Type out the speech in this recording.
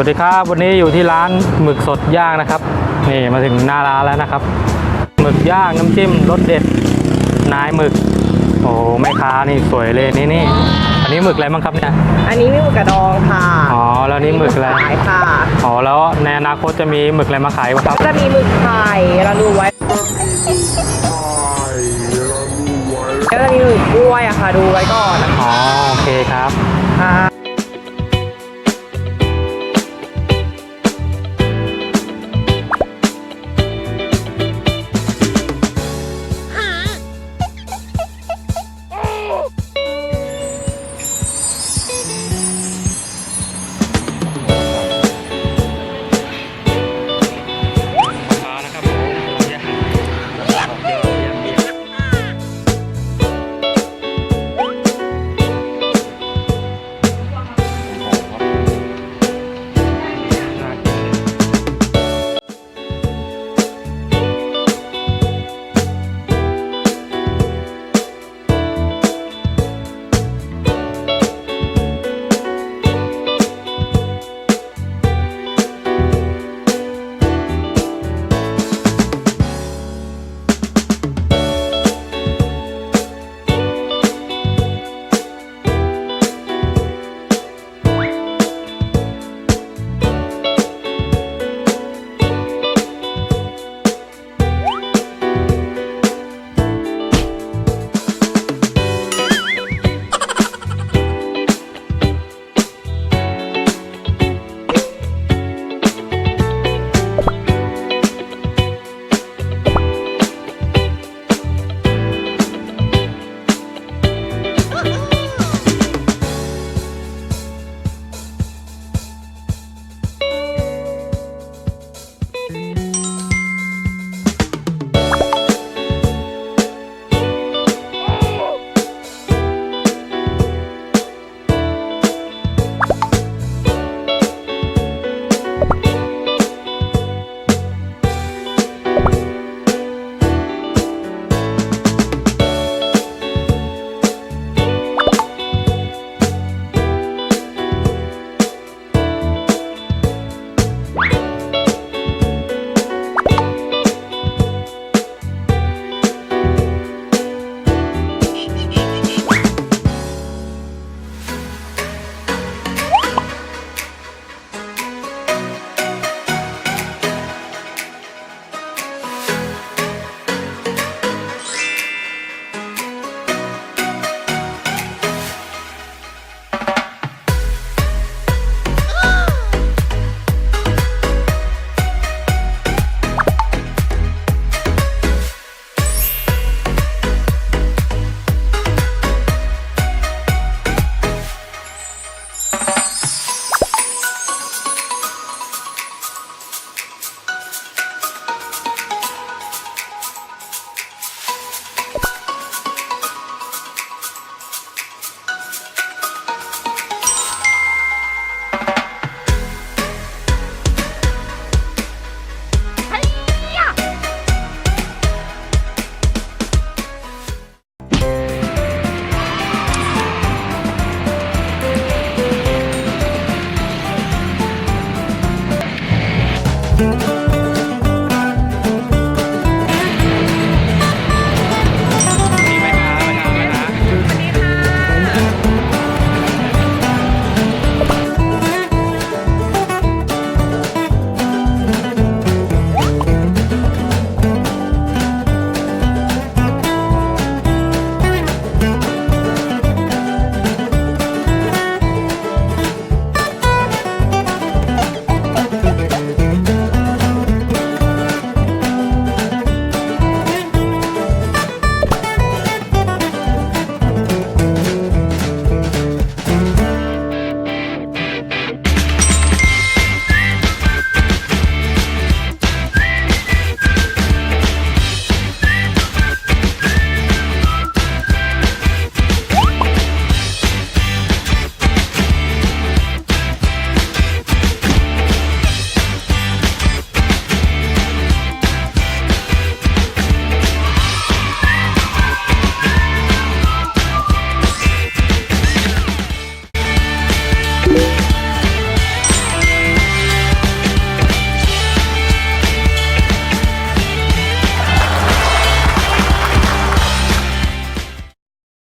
สวัสดีครับ วันนี้อยู่ที่ร้านหมึกสดย่างนะครับ นี่มาถึงหน้าร้านแล้วนะครับ หมึกย่างน้ำจิ้มรสเด็ดนายหมึก โอ้แม่ค้านี่สวยเลยนี่นี่อันนี้หมึกอะไรบ้างครับเนี่ยอันนี้มีหมึกกระดองค่ะอ๋อแล้วนี่หมึกอะไรขายค่ะอ๋อแล้วในอนาคตจะมีหมึกอะไรมาขายบ้างครับจะมีหมึกไข่เราดูไว้แล้วจะมีหมึกกล้วยอะค่ะดูไว้ก่อนนะอ๋อโอเคครับ